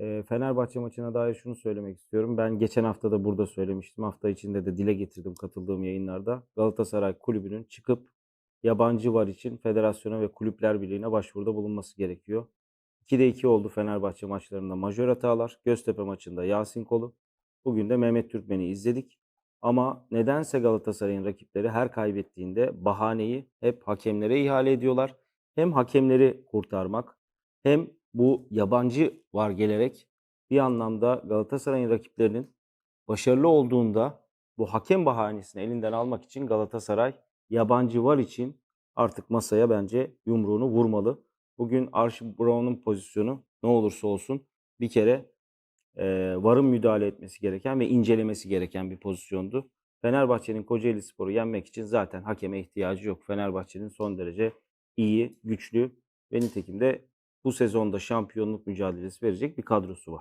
Eee, Fenerbahçe maçına dair şunu söylemek istiyorum. Ben geçen hafta da burada söylemiştim. Hafta içinde de dile getirdim katıldığım yayınlarda. Galatasaray Kulübü'nün çıkıp yabancı var için federasyona ve Kulüpler Birliği'ne başvuruda bulunması gerekiyor. 2'de 2 oldu Fenerbahçe maçlarında majör hatalar. Göztepe maçında Yasin Kolu. Bugün de Mehmet Türkmen'i izledik. Ama nedense Galatasaray'ın rakipleri her kaybettiğinde bahaneyi hep hakemlere ihale ediyorlar. Hem hakemleri kurtarmak hem bu yabancı var gelerek bir anlamda Galatasaray'ın rakiplerinin başarılı olduğunda bu hakem bahanesini elinden almak için Galatasaray yabancı var için artık masaya bence yumruğunu vurmalı. Bugün Archie Brown'un pozisyonu ne olursa olsun bir kere eee VAR'ın müdahale etmesi gereken ve incelemesi gereken bir pozisyondu. Fenerbahçe'nin Kocaelispor'u yenmek için zaten hakeme ihtiyacı yok. Fenerbahçe'nin son derece iyi, güçlü ve nitekim de bu sezonda şampiyonluk mücadelesi verecek bir kadrosu var.